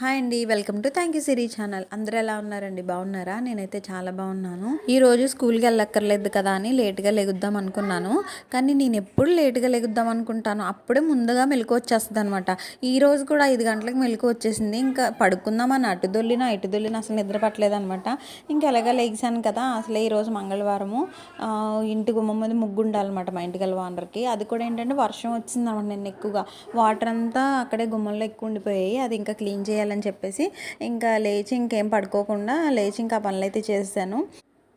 Hi అండి welcome to thank you Siri channel అందరూ ఎలా ఉన్నారండి బాగున్నారా నేనైతే చాలా బాగున్నాను ఈరోజు స్కూల్కి వెళ్ళక్కర్లేదు కదా అని లేట్గా లెగుద్దాం అనుకున్నాను కానీ నేను ఎప్పుడు లేట్గా లెగుద్దాం అనుకుంటాను అప్పుడే ముందుగా మెలకు వచ్చేస్తుంది అనమాట ఈరోజు కూడా ఐదు గంటలకు మెలకు వచ్చేసింది ఇంకా పడుకుందామని అటు దొల్లిన ఇటు దొల్లిన అసలు నిద్ర పట్టలేదు అనమాట ఇంకా ఎలాగా లెగిసాను కదా అసలు ఈరోజు మంగళవారము ఇంటి గుమ్మ మీద ముగ్గు ఉండాలన్నమాట మా ఇంటికి వాళ్ళందరికి అది కూడా ఏంటంటే వర్షం వచ్చింది అనమాట నేను ఎక్కువగా వాటర్ అంతా అక్కడే గుమ్మల్లో ఎక్కువ ఉండిపోయాయి అది ఇంకా క్లీన్ చేయాలి చేయాలని చెప్పేసి ఇంకా లేచి ఇంకేం పడుకోకుండా లేచి ఇంకా పనులు అయితే చేసాను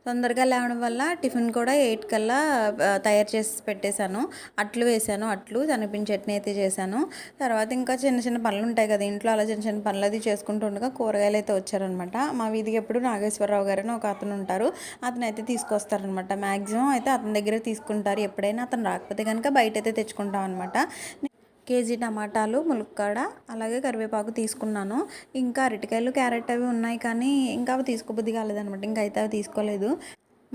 తొందరగా లేవడం వల్ల టిఫిన్ కూడా ఎయిట్ కల్లా తయారు చేసి పెట్టేశాను అట్లు వేసాను అట్లు తనిపించి చట్నీ అయితే చేశాను తర్వాత ఇంకా చిన్న చిన్న పనులు ఉంటాయి కదా ఇంట్లో అలా చిన్న చిన్న పనులు అది చేసుకుంటూ ఉండగా కూరగాయలు అయితే వచ్చారనమాట మా వీధికి ఎప్పుడు నాగేశ్వరరావు గారు ఒక అతను ఉంటారు అతను అయితే తీసుకొస్తారనమాట మ్యాక్సిమం అయితే అతని దగ్గర తీసుకుంటారు ఎప్పుడైనా అతను రాకపోతే కనుక బయట అయితే తెచ్చుకుంటాం అనమాట కేజీ టమాటాలు ములక్కాడ అలాగే కరివేపాకు తీసుకున్నాను ఇంకా అరటికాయలు క్యారెట్ అవి ఉన్నాయి కానీ ఇంకా అవి తీసుకోబుద్ధి కాలేదనమాట ఇంకా అయితే అవి తీసుకోలేదు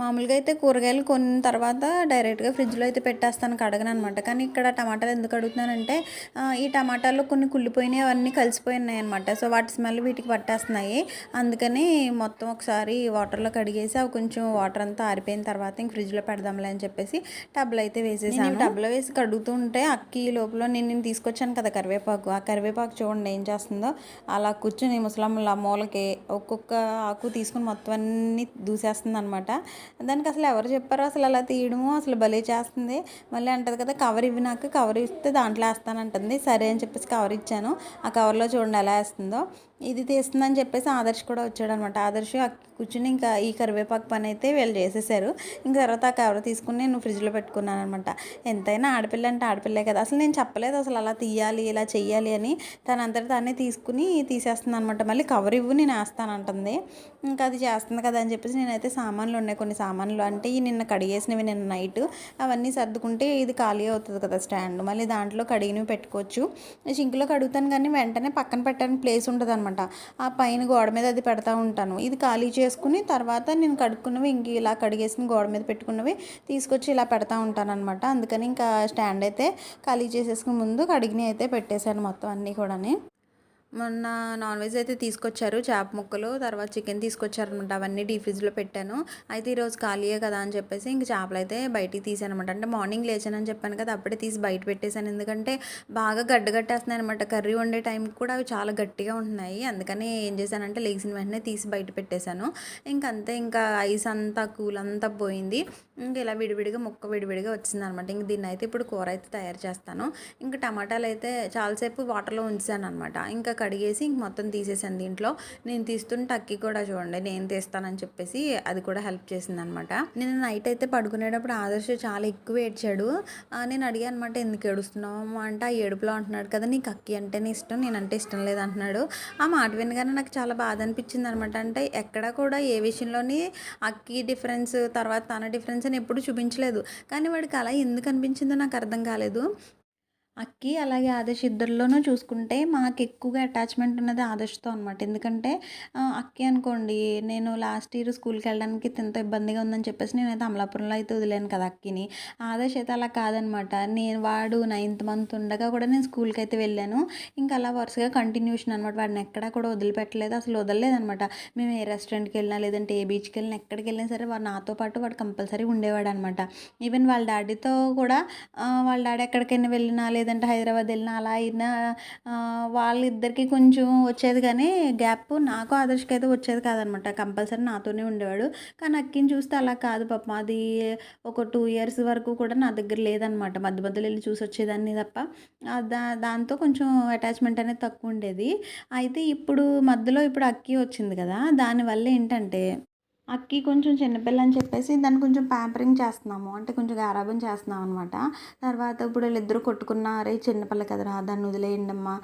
మామూలుగా అయితే కూరగాయలు కొన్న తర్వాత డైరెక్ట్గా ఫ్రిడ్జ్లో అయితే పెట్టేస్తాను కడగను అనమాట కానీ ఇక్కడ టమాటాలు ఎందుకు అడుగుతున్నానంటే ఈ టమాటాల్లో కొన్ని కుళ్ళిపోయినాయి అవన్నీ కలిసిపోయినాయి అనమాట సో వాటి స్మెల్ వీటికి పట్టేస్తున్నాయి అందుకని మొత్తం ఒకసారి వాటర్లో కడిగేసి అవి కొంచెం వాటర్ అంతా ఆరిపోయిన తర్వాత ఇంక ఫ్రిడ్జ్లో పెడదాంలే అని చెప్పేసి టబ్లో అయితే వేసేసాను టబ్లో వేసి కడుగుతూ ఉంటే అక్కి లోపల నేను నేను తీసుకొచ్చాను కదా కరివేపాకు ఆ కరివేపాకు చూడండి ఏం చేస్తుందో అలా కూర్చుని ముసలమ్మల మూలకి ఒక్కొక్క ఆకు తీసుకుని మొత్తం అన్నీ దూసేస్తుంది అనమాట దానికి అసలు ఎవరు చెప్పారు అసలు అలా తీయడము అసలు భలే చేస్తుంది మళ్ళీ అంటది కదా కవర్ ఇవి నాకు కవర్ ఇస్తే దాంట్లో వేస్తానంటుంది సరే అని చెప్పేసి కవర్ ఇచ్చాను ఆ కవర్లో చూడండి ఎలా వేస్తుందో ఇది తీస్తుందని చెప్పేసి ఆదర్శ్ కూడా వచ్చాడు అనమాట ఆదర్శ్ కూర్చుని ఇంకా ఈ కరివేపాకు పని అయితే వీళ్ళు చేసేసారు ఇంకా తర్వాత ఆ కవర్ తీసుకుని నేను ఫ్రిడ్జ్లో పెట్టుకున్నాను అనమాట ఎంతైనా ఆడపిల్ల అంటే ఆడపిల్లే కదా అసలు నేను చెప్పలేదు అసలు అలా తీయాలి ఇలా చెయ్యాలి అని తన అంతటి తానే తీసుకుని తీసేస్తుంది అనమాట మళ్ళీ కవర్ ఇవ్వు నేను వేస్తానంటుంది ఇంకా అది చేస్తుంది కదా అని చెప్పేసి నేనైతే సామాన్లు ఉన్నాయి కొన్ని కొన్ని సామాన్లు అంటే ఈ నిన్న కడిగేసినవి నిన్న నైట్ అవన్నీ సర్దుకుంటే ఇది ఖాళీ అవుతుంది కదా స్టాండ్ మళ్ళీ దాంట్లో కడిగినవి పెట్టుకోవచ్చు సింక్లో కడుగుతాను కానీ వెంటనే పక్కన పెట్టడానికి ప్లేస్ ఉంటుంది అనమాట ఆ పైన గోడ మీద అది పెడతా ఉంటాను ఇది ఖాళీ చేసుకుని తర్వాత నేను కడుక్కున్నవి ఇంక ఇలా కడిగేసిన గోడ మీద పెట్టుకున్నవి తీసుకొచ్చి ఇలా పెడతా ఉంటాను అనమాట అందుకని ఇంకా స్టాండ్ అయితే ఖాళీ చేసేసుకుని ముందు కడిగినవి అయితే పెట్టేశాను మొత్తం అన్నీ కూడా మొన్న నాన్ వెజ్ అయితే తీసుకొచ్చారు చేప ముక్కలు తర్వాత చికెన్ తీసుకొచ్చారనమాట అవన్నీ డీ ఫ్రిడ్జ్లో పెట్టాను అయితే ఈరోజు ఖాళీయే కదా అని చెప్పేసి ఇంక చేపలు అయితే బయటికి తీసానమాట అంటే మార్నింగ్ లేచానని చెప్పాను కదా అప్పుడే తీసి బయట పెట్టేశాను ఎందుకంటే బాగా గడ్డగట్టేస్తున్నాయి అనమాట కర్రీ వండే టైంకి కూడా అవి చాలా గట్టిగా ఉంటున్నాయి అందుకని ఏం చేశానంటే లేచిన వెంటనే తీసి బయట పెట్టేశాను ఇంకంతే ఇంకా ఐస్ అంతా కూల్ అంతా పోయింది ఇంక ఇలా విడివిడిగా ముక్క విడివిడిగా వచ్చింది అనమాట ఇంక దీన్ని అయితే ఇప్పుడు కూర అయితే తయారు చేస్తాను ఇంకా టమాటాలు అయితే చాలాసేపు వాటర్లో ఉంచాను అనమాట ఇంకా కడిగేసి ఇంక మొత్తం తీసేసాను దీంట్లో నేను తీస్తుంటే అక్కి కూడా చూడండి నేను తీస్తానని చెప్పేసి అది కూడా హెల్ప్ చేసింది అనమాట నేను నైట్ అయితే పడుకునేటప్పుడు ఆదర్శ చాలా ఎక్కువ ఏడ్చాడు నేను అడిగాను అనమాట ఎందుకు ఏడుస్తున్నావు అంటే ఆ ఏడుపులో అంటున్నాడు కదా నీకు అక్కి అంటేనే ఇష్టం నేనంటే ఇష్టం లేదంటున్నాడు ఆ మాట వినగానే నాకు చాలా బాధ అనిపించింది అనమాట అంటే ఎక్కడ కూడా ఏ విషయంలోని అక్కి డిఫరెన్స్ తర్వాత తన డిఫరెన్స్ అని ఎప్పుడు చూపించలేదు కానీ వాడికి అలా ఎందుకు అనిపించిందో నాకు అర్థం కాలేదు అక్కి అలాగే ఆదర్శ్ ఇద్దరిలోనూ చూసుకుంటే మాకు ఎక్కువగా అటాచ్మెంట్ ఉన్నది ఆదర్శ్తో అనమాట ఎందుకంటే అక్కి అనుకోండి నేను లాస్ట్ ఇయర్ స్కూల్కి వెళ్ళడానికి తింత ఇబ్బందిగా ఉందని చెప్పేసి నేనైతే అమలాపురంలో అయితే వదిలేను కదా అక్కిని ఆదర్శ్ అయితే అలా కాదనమాట నేను వాడు నైన్త్ మంత్ ఉండగా కూడా నేను స్కూల్కి అయితే వెళ్ళాను ఇంకా అలా వరుసగా కంటిన్యూషన్ అనమాట వాడిని ఎక్కడా కూడా వదిలిపెట్టలేదు అసలు వదలలేదనమాట మేము ఏ రెస్టారెంట్కి వెళ్ళినా లేదంటే ఏ బీచ్కి వెళ్ళినా ఎక్కడికి వెళ్ళినా సరే వాడు నాతో పాటు వాడు కంపల్సరీ ఉండేవాడు అనమాట ఈవెన్ వాళ్ళ డాడీతో కూడా వాళ్ళ డాడీ ఎక్కడికైనా వెళ్ళినా లేదా లేదంటే హైదరాబాద్ వెళ్ళినా అలా అయినా వాళ్ళిద్దరికీ కొంచెం వచ్చేది కానీ గ్యాప్ నాకు ఆదర్శకి అయితే వచ్చేది కాదనమాట కంపల్సరీ నాతోనే ఉండేవాడు కానీ అక్కిని చూస్తే అలా కాదు పాపం అది ఒక టూ ఇయర్స్ వరకు కూడా నా దగ్గర లేదనమాట మధ్య మధ్యలో వెళ్ళి చూసి వచ్చేదాన్ని తప్ప దాంతో కొంచెం అటాచ్మెంట్ అనేది తక్కువ ఉండేది అయితే ఇప్పుడు మధ్యలో ఇప్పుడు అక్కి వచ్చింది కదా దానివల్ల ఏంటంటే అక్కి కొంచెం చిన్నపిల్ల అని చెప్పేసి దాన్ని కొంచెం ప్యాంపరింగ్ చేస్తున్నాము అంటే కొంచెం గారాబం చేస్తున్నాం అనమాట తర్వాత ఇప్పుడు వీళ్ళిద్దరూ కొట్టుకున్నారే చిన్నపిల్ల కదరా దాన్ని వదిలేయండి అమ్మా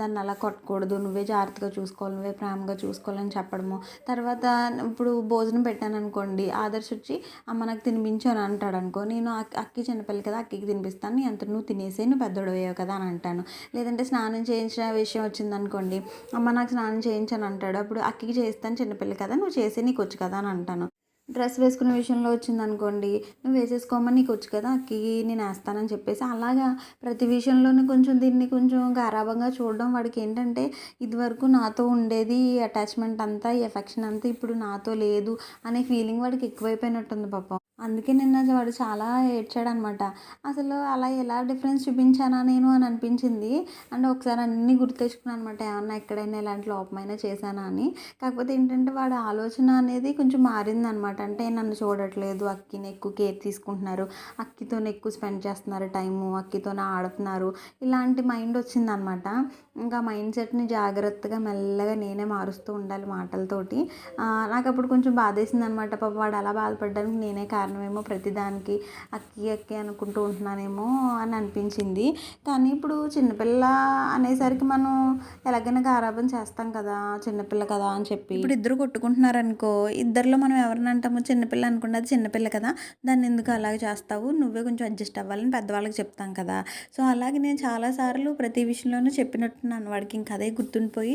దాన్ని అలా కొట్టకూడదు నువ్వే జాగ్రత్తగా చూసుకోవాలి నువ్వే ప్రేమగా చూసుకోవాలని చెప్పడము తర్వాత ఇప్పుడు భోజనం పెట్టాను అనుకోండి ఆదర్శ వచ్చి అమ్మ నాకు తినిపించు అని అంటాడు అనుకో నేను అక్కి చిన్నపిల్ల కదా అక్కికి తినిపిస్తాను నీ అంత నువ్వు తినేసే నువ్వు అయ్యావు కదా అని అంటాను లేదంటే స్నానం చేయించిన విషయం వచ్చిందనుకోండి అమ్మ నాకు స్నానం చేయించని అంటాడు అప్పుడు అక్కికి చేస్తాను చిన్నపిల్ల కదా నువ్వు చేసి నీకు వచ్చు కదా అని అంటాను డ్రెస్ వేసుకునే విషయంలో వచ్చింది అనుకోండి నువ్వు వేసేసుకోమని నీకు వచ్చు కదా అక్కి నేను వేస్తానని చెప్పేసి అలాగా ప్రతి విషయంలోనే కొంచెం దీన్ని కొంచెం గారాభంగా చూడడం వాడికి ఏంటంటే ఇదివరకు నాతో ఉండేది అటాచ్మెంట్ అంతా ఎఫెక్షన్ అంతా ఇప్పుడు నాతో లేదు అనే ఫీలింగ్ వాడికి ఎక్కువైపోయినట్టుంది పాపం అందుకే నిన్న వాడు చాలా ఏడ్చాడు అనమాట అసలు అలా ఎలా డిఫరెన్స్ చూపించానా నేను అని అనిపించింది అండ్ ఒకసారి అన్నీ గుర్తెచ్చుకున్నాను అనమాట ఏమన్నా ఎక్కడైనా ఇలాంటి లోపమైనా చేశానా అని కాకపోతే ఏంటంటే వాడు ఆలోచన అనేది కొంచెం మారిందనమాట అంటే నన్ను చూడట్లేదు అక్కిని ఎక్కువ కేర్ తీసుకుంటున్నారు అక్కితో ఎక్కువ స్పెండ్ చేస్తున్నారు టైము అక్కితోనే ఆడుతున్నారు ఇలాంటి మైండ్ వచ్చిందనమాట ఇంకా మైండ్ సెట్ని జాగ్రత్తగా మెల్లగా నేనే మారుస్తూ ఉండాలి మాటలతోటి నాకు అప్పుడు కొంచెం బాధేసింది అనమాట పాప వాడు అలా బాధపడడానికి నేనే కారణం కారణమేమో ప్రతిదానికి అక్కి అక్కి అనుకుంటూ ఉంటున్నానేమో అని అనిపించింది కానీ ఇప్పుడు చిన్నపిల్ల అనేసరికి మనం ఎలాగైనా గారాబం చేస్తాం కదా చిన్నపిల్ల కదా అని చెప్పి ఇప్పుడు ఇద్దరు కొట్టుకుంటున్నారనుకో ఇద్దరిలో మనం ఎవరిని అంటామో చిన్నపిల్ల అనుకుంటే అది చిన్నపిల్ల కదా దాన్ని ఎందుకు అలాగే చేస్తావు నువ్వే కొంచెం అడ్జస్ట్ అవ్వాలని పెద్దవాళ్ళకి చెప్తాం కదా సో అలాగే నేను చాలాసార్లు ప్రతి విషయంలోనూ చెప్పినట్టున్నాను వాడికి ఇంకా అదే గుర్తుండిపోయి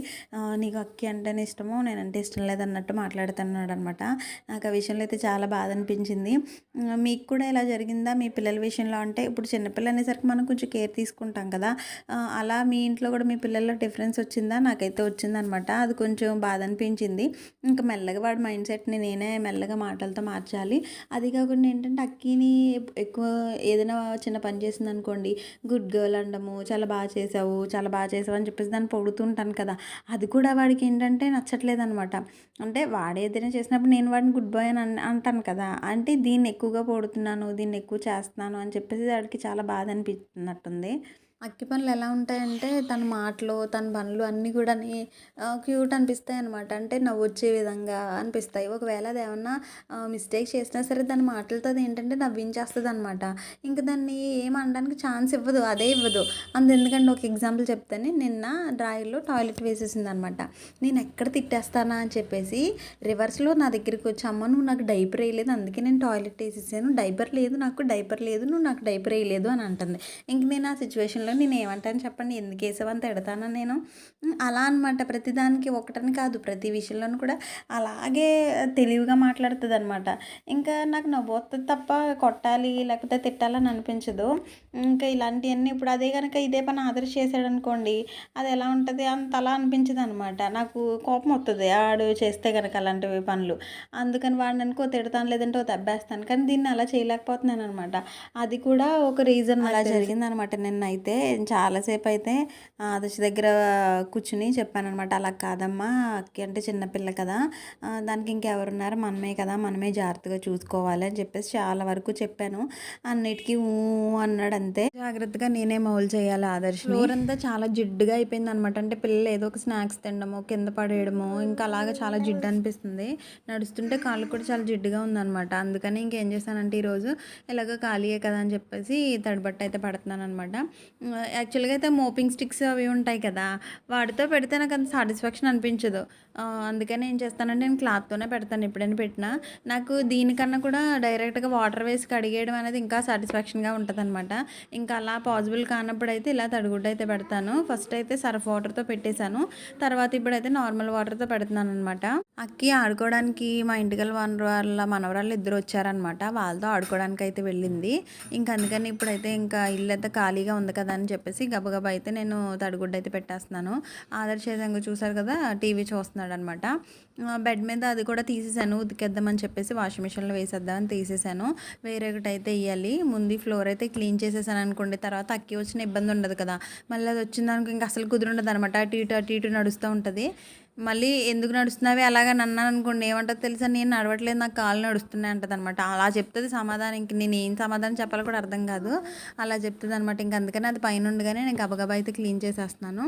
నీకు అక్కి అంటేనే ఇష్టమో నేనంటే ఇష్టం లేదన్నట్టు మాట్లాడుతున్నాడు అనమాట నాకు ఆ విషయంలో అయితే చాలా బాధ అనిపించింది మీకు కూడా ఇలా జరిగిందా మీ పిల్లల విషయంలో అంటే ఇప్పుడు చిన్నపిల్ల అనేసరికి మనం కొంచెం కేర్ తీసుకుంటాం కదా అలా మీ ఇంట్లో కూడా మీ పిల్లల్లో డిఫరెన్స్ వచ్చిందా నాకైతే వచ్చిందనమాట అది కొంచెం బాధ అనిపించింది ఇంకా మెల్లగా వాడి మైండ్ సెట్ని నేనే మెల్లగా మాటలతో మార్చాలి అది కాకుండా ఏంటంటే అక్కిని ఎక్కువ ఏదైనా చిన్న పని చేసింది అనుకోండి గుడ్ గర్ల్ అండము చాలా బాగా చేసావు చాలా బాగా చేసావు అని చెప్పేసి దాన్ని పొడుతుంటాను కదా అది కూడా వాడికి ఏంటంటే నచ్చట్లేదు అనమాట అంటే వాడు ఏదైనా చేసినప్పుడు నేను వాడిని గుడ్ బాయ్ అని అంటాను కదా అంటే దీని దీన్ని ఎక్కువగా పొడుతున్నాను దీన్ని ఎక్కువ చేస్తున్నాను అని చెప్పేసి వాడికి చాలా బాధ అనిపిస్తున్నట్టుంది అక్కి పనులు ఎలా ఉంటాయంటే తన మాటలు తన పనులు అన్నీ కూడా క్యూట్ అనిపిస్తాయి అనమాట అంటే నవ్వొచ్చే విధంగా అనిపిస్తాయి ఒకవేళ అది ఏమన్నా మిస్టేక్ చేసినా సరే దాని మాటలతో అది ఏంటంటే నవ్వించేస్తుంది అనమాట ఇంకా దాన్ని ఏమనడానికి ఛాన్స్ ఇవ్వదు అదే ఇవ్వదు అందు ఎందుకంటే ఒక ఎగ్జాంపుల్ చెప్తాను నిన్న డ్రాయర్లో టాయిలెట్ వేసేసింది అనమాట నేను ఎక్కడ తిట్టేస్తానా అని చెప్పేసి రివర్స్లో నా దగ్గరికి వచ్చి అమ్మ నువ్వు నాకు డైపర్ వేయలేదు అందుకే నేను టాయిలెట్ వేసేసాను డైపర్ లేదు నాకు డైపర్ లేదు నువ్వు నాకు డైపర్ వేయలేదు అని అంటుంది ఇంక నేను ఆ సిచ్యువేషన్ విషయంలో నేను ఏమంటాను చెప్పండి ఎందుకు వేసావంత ఎడతానా నేను అలా అనమాట ప్రతిదానికి ఒకటని కాదు ప్రతి విషయంలోనూ కూడా అలాగే తెలివిగా మాట్లాడుతుంది అనమాట ఇంకా నాకు నవ్వుతుంది తప్ప కొట్టాలి లేకపోతే తిట్టాలని అనిపించదు ఇంకా ఇలాంటివన్నీ ఇప్పుడు అదే కనుక ఇదే పని ఆదర్శ చేశాడు అనుకోండి అది ఎలా ఉంటుంది అంత అలా అనిపించదు అనమాట నాకు కోపం వస్తుంది ఆడు చేస్తే కనుక అలాంటివి పనులు అందుకని వాడిని అనుకో తిడతాను లేదంటే ఒక దెబ్బేస్తాను కానీ దీన్ని అలా చేయలేకపోతున్నాను అనమాట అది కూడా ఒక రీజన్ అలా జరిగింది అనమాట నిన్నైతే చాలాసేపు అయితే ఆదర్శ దగ్గర కూర్చుని చెప్పానమాట అలా కాదమ్మా అక్కి అంటే చిన్నపిల్ల కదా దానికి ఇంకెవరున్నారు మనమే కదా మనమే జాగ్రత్తగా చూసుకోవాలి అని చెప్పేసి చాలా వరకు చెప్పాను అన్నిటికీ ఊ అన్నాడు అంతే జాగ్రత్తగా నేనే మౌలు చేయాలి ఆదర్శ ఊరంతా చాలా జిడ్డుగా అయిపోయింది అనమాట అంటే పిల్లలు ఏదో ఒక స్నాక్స్ తినడము కింద పడేయడము ఇంకా అలాగా చాలా జిడ్డు అనిపిస్తుంది నడుస్తుంటే కాళ్ళు కూడా చాలా జిడ్డుగా ఉందన్నమాట అందుకని ఇంకేం చేశానంటే ఈరోజు ఇలాగ ఖాళీయే కదా అని చెప్పేసి తడిబట్ట అయితే పడుతున్నాను అనమాట యాక్చువల్గా అయితే మోపింగ్ స్టిక్స్ అవి ఉంటాయి కదా వాటితో పెడితే నాకు అంత సాటిస్ఫాక్షన్ అనిపించదు అందుకని ఏం చేస్తానంటే నేను క్లాత్తోనే పెడతాను ఎప్పుడైనా పెట్టినా నాకు దీనికన్నా కూడా డైరెక్ట్గా వాటర్ వేసి కడిగేయడం అనేది ఇంకా సాటిస్ఫాక్షన్గా ఉంటుంది అనమాట ఇంకా అలా పాజిబుల్ కానప్పుడు అయితే ఇలా తడిగుడ్డ అయితే పెడతాను ఫస్ట్ అయితే సర్ఫ్ వాటర్తో పెట్టేశాను తర్వాత ఇప్పుడైతే నార్మల్ వాటర్తో పెడుతున్నాను అనమాట అక్కి ఆడుకోవడానికి మా ఇంటికల్ వనరు వాళ్ళ మనవరాళ్ళు ఇద్దరు వచ్చారనమాట వాళ్ళతో ఆడుకోవడానికి అయితే వెళ్ళింది ఇంక అందుకని ఇప్పుడైతే ఇంకా ఇల్లు అయితే ఖాళీగా ఉంది కదా అని చెప్పేసి గబగబా అయితే నేను తడిగుడ్డ అయితే పెట్టేస్తున్నాను ఆదర్శ ఏదంగా చూసారు కదా టీవీ చూస్తున్నాడు అనమాట బెడ్ మీద అది కూడా తీసేసాను ఉతికేద్దామని చెప్పేసి వాషింగ్ మిషన్లో వేసేద్దామని తీసేసాను వేరే ఒకటి అయితే ఇవ్వాలి ముందు ఫ్లోర్ అయితే క్లీన్ చేసేసాను అనుకోండి తర్వాత అక్కి వచ్చిన ఇబ్బంది ఉండదు కదా మళ్ళీ అది వచ్చిన ఇంకా అసలు కుదురుండదు అనమాట అటు ఇటు అటు ఇటు నడుస్తూ ఉంటుంది మళ్ళీ ఎందుకు నడుస్తున్నావే అలాగా నన్ను అనుకోండి ఏమంటారు తెలుసా నేను నడవట్లేదు నాకు కాలు నడుస్తున్నాయి అంటది అనమాట అలా చెప్తుంది సమాధానం ఇంక నేను ఏం సమాధానం చెప్పాలో కూడా అర్థం కాదు అలా చెప్తుంది అనమాట ఇంక అందుకని అది పైన ఉండగానే నేను గబగబా అయితే క్లీన్ చేసేస్తున్నాను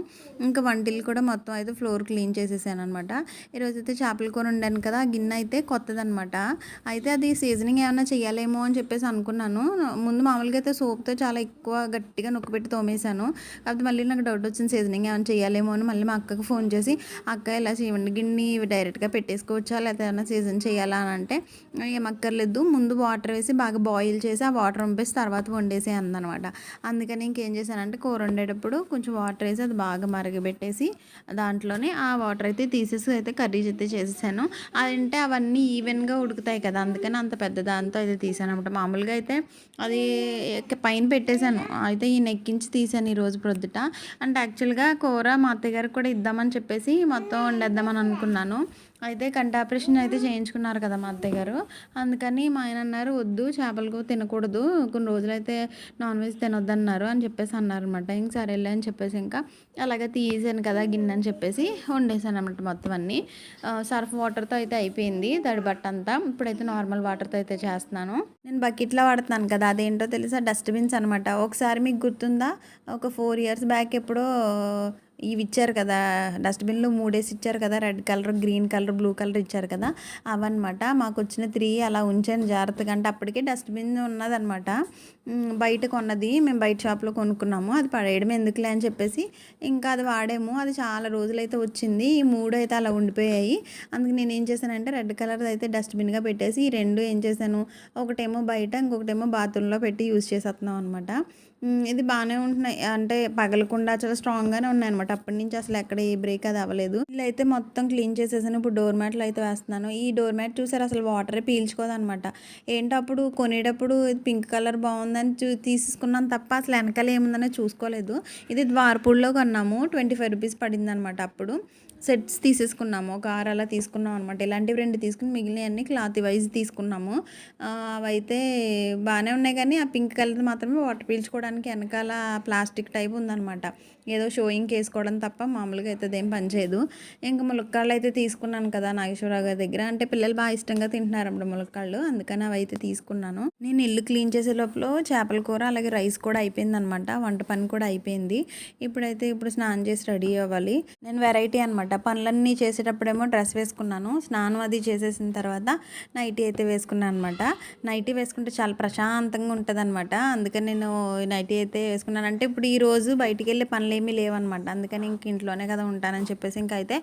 ఇంకా వంటిల్లు కూడా మొత్తం అయితే ఫ్లోర్ క్లీన్ చేసేసాను అనమాట ఈరోజు అయితే చేపల కూర ఉండాను కదా గిన్నె అయితే కొత్తదనమాట అయితే అది సీజనింగ్ ఏమైనా చేయాలేమో అని చెప్పేసి అనుకున్నాను ముందు మామూలుగా అయితే సోప్తో చాలా ఎక్కువ గట్టిగా నొక్కు పెట్టి తోమేశాను కాకపోతే మళ్ళీ నాకు డౌట్ వచ్చింది సీజనింగ్ ఏమైనా చేయాలేమో అని మళ్ళీ మా అక్కకు ఫోన్ చేసి అక్క ఇలా చేయండి గిన్నె డైరెక్ట్గా పెట్టేసుకోవచ్చా లేదా ఏమైనా సీజన్ చేయాలా అని అంటే ఏమక్కర్లేదు ముందు వాటర్ వేసి బాగా బాయిల్ చేసి ఆ వాటర్ వంపేసి తర్వాత వండేసి అందనమాట అందుకని ఇంకేం చేశానంటే కూర వండేటప్పుడు కొంచెం వాటర్ వేసి అది బాగా మరగబెట్టేసి దాంట్లోనే ఆ వాటర్ అయితే తీసేసి అయితే కర్రీస్ అయితే చేసేసాను అంటే అవన్నీ ఈవెన్గా ఉడుకుతాయి కదా అందుకని అంత పెద్ద దాంతో అయితే తీసాను అనమాట మామూలుగా అయితే అది పైన పెట్టేశాను అయితే ఈ నెక్కించి తీసాను ఈరోజు ప్రొద్దుట అంటే యాక్చువల్గా కూర మా అత్తయ్య గారికి కూడా ఇద్దామని చెప్పేసి మొత్తం వండేద్దామని అనుకున్నాను అయితే కంటి ఆపరేషన్ అయితే చేయించుకున్నారు కదా మా అత్తయ్య గారు అందుకని మా ఆయన అన్నారు వద్దు చేపలకు తినకూడదు కొన్ని రోజులైతే నాన్ వెజ్ తినొద్దన్నారు అని చెప్పేసి అన్నారు అనమాట ఇంక సరే అని చెప్పేసి ఇంకా అలాగే తీసాను కదా గిన్నె అని చెప్పేసి వండేసాను అనమాట మొత్తం అన్నీ సర్ఫ్ వాటర్తో అయితే అయిపోయింది తడి బట్ట అంతా ఇప్పుడైతే నార్మల్ వాటర్తో అయితే చేస్తున్నాను నేను బకెట్లో వాడుతున్నాను కదా అదేంటో తెలుసా డస్ట్బిన్స్ అనమాట ఒకసారి మీకు గుర్తుందా ఒక ఫోర్ ఇయర్స్ బ్యాక్ ఎప్పుడో ఇవి ఇచ్చారు కదా డస్ట్బిన్లు మూడేసి ఇచ్చారు కదా red colour green colour blue colour ఇచ్చారు కదా అవన్నమాట మాకు వచ్చిన త్రీ అలా ఉంచాను జాగ్రత్తగా అంటే అప్పటికే డస్ట్బిన్ ఉన్నదనమాట బయట కొన్నది మేము బయట షాప్లో కొనుక్కున్నాము అది పడేయడం ఎందుకులే అని చెప్పేసి ఇంకా అది వాడాము అది చాలా రోజులైతే వచ్చింది ఈ మూడు అయితే అలా ఉండిపోయాయి అందుకు నేను ఏం చేశానంటే రెడ్ కలర్ అయితే డస్ట్బిన్గా పెట్టేసి ఈ రెండు ఏం చేశాను ఒకటేమో బయట ఇంకొకటేమో బాత్రూంలో పెట్టి యూజ్ చేసేస్తున్నాం అనమాట ఇది బాగానే ఉంటున్నాయి అంటే పగలకుండా చాలా స్ట్రాంగ్గానే ఉన్నాయి అనమాట అప్పటి నుంచి అసలు ఎక్కడ ఏ బ్రేక్ అది అవ్వలేదు ఇల్లు అయితే మొత్తం క్లీన్ చేసేసాను ఇప్పుడు డోర్ మ్యాట్లు అయితే వేస్తున్నాను ఈ డోర్ మ్యాట్ చూసారు అసలు వాటరే పీల్చుకోదనమాట ఏంటప్పుడు కొనేటప్పుడు ఇది పింక్ కలర్ బాగుందని చూ తీసుకున్నాను తప్ప అసలు వెనకాల ఏముందనే చూసుకోలేదు ఇది ద్వారపూడిలో కొన్నాము ట్వంటీ ఫైవ్ రూపీస్ పడింది అనమాట అప్పుడు సెట్స్ తీసేసుకున్నాము ఒక ఆరు అలా తీసుకున్నాం అనమాట ఇలాంటివి రెండు తీసుకుని మిగిలినవన్నీ క్లాత్ వైజ్ తీసుకున్నాము అవైతే బాగానే ఉన్నాయి కానీ ఆ పింక్ కలర్ మాత్రమే వాటర్ పీల్చుకోవడానికి వేసుకోవడానికి వెనకాల ప్లాస్టిక్ టైప్ ఉందనమాట ఏదో షోయింగ్ వేసుకోవడం తప్ప మామూలుగా అయితే అదేం పనిచేయదు ఇంకా ములక్కాళ్ళు అయితే తీసుకున్నాను కదా నాగేశ్వరరావు గారి దగ్గర అంటే పిల్లలు బాగా ఇష్టంగా తింటున్నారు అప్పుడు ములక్కాళ్ళు అందుకని అవి అయితే తీసుకున్నాను నేను ఇల్లు క్లీన్ చేసే లోపల చేపల కూర అలాగే రైస్ కూడా అయిపోయిందనమాట వంట పని కూడా అయిపోయింది ఇప్పుడైతే ఇప్పుడు స్నానం చేసి రెడీ అవ్వాలి నేను వెరైటీ అనమాట పనులన్నీ చేసేటప్పుడేమో డ్రెస్ వేసుకున్నాను స్నానం అది చేసేసిన తర్వాత నైటీ అయితే వేసుకున్నాను అనమాట నైటీ వేసుకుంటే చాలా ప్రశాంతంగా ఉంటుంది అనమాట అందుకని నేను నైటీ అయితే వేసుకున్నాను అంటే ఇప్పుడు ఈరోజు బయటికి వెళ్ళే పనులు ఏమీ లేవన్నమాట అందుకని ఇంక ఇంట్లోనే కదా ఉంటానని చెప్పేసి అయితే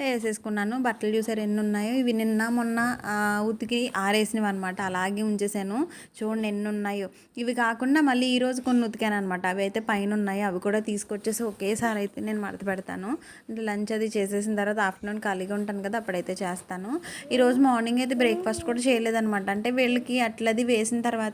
వేసేసుకున్నాను బట్టలు చూసారు ఎన్ని ఉన్నాయో ఇవి నిన్న మొన్న ఉతికి ఆరేసినవి అనమాట అలాగే ఉంచేసాను చూడండి ఎన్ని ఉన్నాయో ఇవి కాకుండా మళ్ళీ ఈరోజు కొన్ని ఉతికాను అనమాట అవి అయితే పైన ఉన్నాయి అవి కూడా తీసుకొచ్చేసి ఒకేసారి అయితే నేను మడత పెడతాను అంటే లంచ్ అది చేసేసిన తర్వాత ఆఫ్టర్నూన్ ఖాళీగా ఉంటాను కదా అప్పుడైతే చేస్తాను ఈరోజు మార్నింగ్ అయితే బ్రేక్ఫాస్ట్ కూడా చేయలేదనమాట అంటే వీళ్ళకి అట్లది వేసిన తర్వాత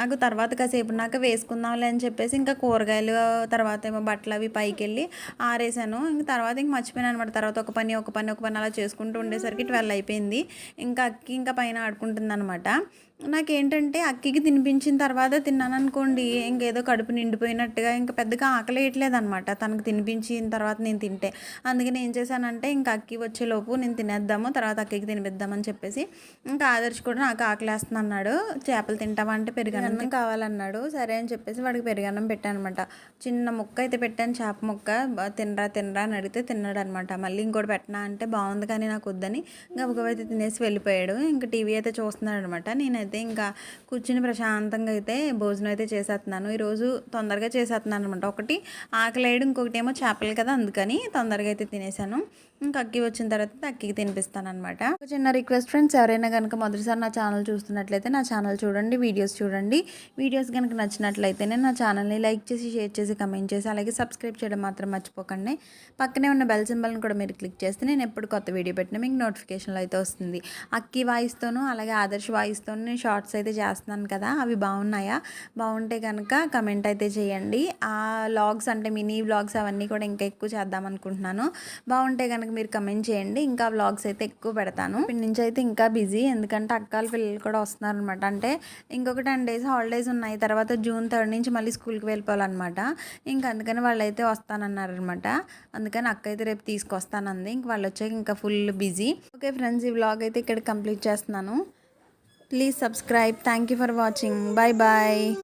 నాకు తర్వాత కాసేపు నాకు వేసుకుందాంలే అని చెప్పేసి ఇంకా కూరగాయలు తర్వాత ఏమో బట్టలు అవి పైకి వెళ్ళి ఆరేసాను ఇంక తర్వాత ఇంక మర్చిపోయాను అనమాట తర్వాత ఒక పని ఒక పని ఒక పని అలా చేసుకుంటూ ఉండేసరికి ట్వెల్వ్ అయిపోయింది ఇంకా అక్కి ఇంకా పైన ఆడుకుంటుంది అనమాట నాకేంటంటే అక్కికి తినిపించిన తర్వాత తిన్నాను అనుకోండి ఇంకేదో కడుపు నిండిపోయినట్టుగా ఇంకా పెద్దగా ఆకలేయట్లేదు అనమాట తనకు తినిపించిన తర్వాత నేను తింటే అందుకని ఏం చేశానంటే ఇంకా అక్కి వచ్చేలోపు నేను తినేద్దాము తర్వాత అక్కికి తినిపిద్దామని చెప్పేసి ఇంకా ఆదర్శ్ కూడా నాకు ఆకలేస్తుంది అన్నాడు చేపలు తింటావా అంటే పెరుగన్నం కావాలన్నాడు సరే అని చెప్పేసి వాడికి పెరుగన్నం పెట్టాను అనమాట చిన్న ముక్క అయితే పెట్టాను చేప ముక్క తినరా తినరా అని అడిగితే తిన్నాడు అనమాట మళ్ళీ ఇంకోటి పెట్టినా అంటే బాగుంది కానీ నాకు వద్దని గబగబైతే తినేసి వెళ్ళిపోయాడు ఇంకా టీవీ అయితే చూస్తున్నాడు అనమాట నేనైతే అయితే ఇంకా కూర్చుని ప్రశాంతంగా అయితే భోజనం అయితే చేసేస్తున్నాను ఈరోజు తొందరగా చేసేస్తున్నాను అనమాట ఒకటి ఆకలేయడం ఇంకొకటి ఏమో చేపలు కదా అందుకని తొందరగా అయితే తినేసాను ఇంకా అక్కి వచ్చిన తర్వాత అక్కికి తినిపిస్తాను అనమాట చిన్న రిక్వెస్ట్ ఫ్రెండ్స్ ఎవరైనా కనుక మొదటిసారి నా ఛానల్ చూస్తున్నట్లయితే నా ఛానల్ చూడండి వీడియోస్ చూడండి వీడియోస్ కనుక నచ్చినట్లయితేనే నా ఛానల్ని లైక్ చేసి షేర్ చేసి కమెంట్ చేసి అలాగే సబ్స్క్రైబ్ చేయడం మాత్రం మర్చిపోకండి పక్కనే ఉన్న బెల్ సింబల్ని కూడా మీరు క్లిక్ చేస్తే నేను ఎప్పుడు కొత్త వీడియో పెట్టినా మీకు నోటిఫికేషన్లు అయితే వస్తుంది అక్కి వాయిస్తోనూ అలాగే ఆదర్శ వాయిస్తోనూ షార్ట్స్ అయితే చేస్తున్నాను కదా అవి బాగున్నాయా బాగుంటే కనుక కమెంట్ అయితే చేయండి ఆ లాగ్స్ అంటే మినీ బ్లాగ్స్ అవన్నీ కూడా ఇంకా ఎక్కువ చేద్దాం అనుకుంటున్నాను బాగుంటే కనుక మీరు కమెంట్ చేయండి ఇంకా బ్లాగ్స్ అయితే ఎక్కువ పెడతాను ఇప్పటి నుంచి అయితే ఇంకా బిజీ ఎందుకంటే అక్కల పిల్లలు కూడా వస్తున్నారనమాట అంటే ఇంకొక టెన్ డేస్ హాలిడేస్ ఉన్నాయి తర్వాత జూన్ థర్డ్ నుంచి మళ్ళీ స్కూల్కి వెళ్ళిపోవాలన్నమాట ఇంకా అందుకని వాళ్ళైతే వస్తానన్నారనమాట అందుకని అక్క అయితే రేపు తీసుకొస్తానంది ఇంక వాళ్ళు వచ్చాక ఇంకా ఫుల్ బిజీ ఓకే ఫ్రెండ్స్ ఈ వ్లాగ్ అయితే ఇక్కడ కంప్లీట్ చేస్తున్నాను Please subscribe. Thank you for watching. Bye bye.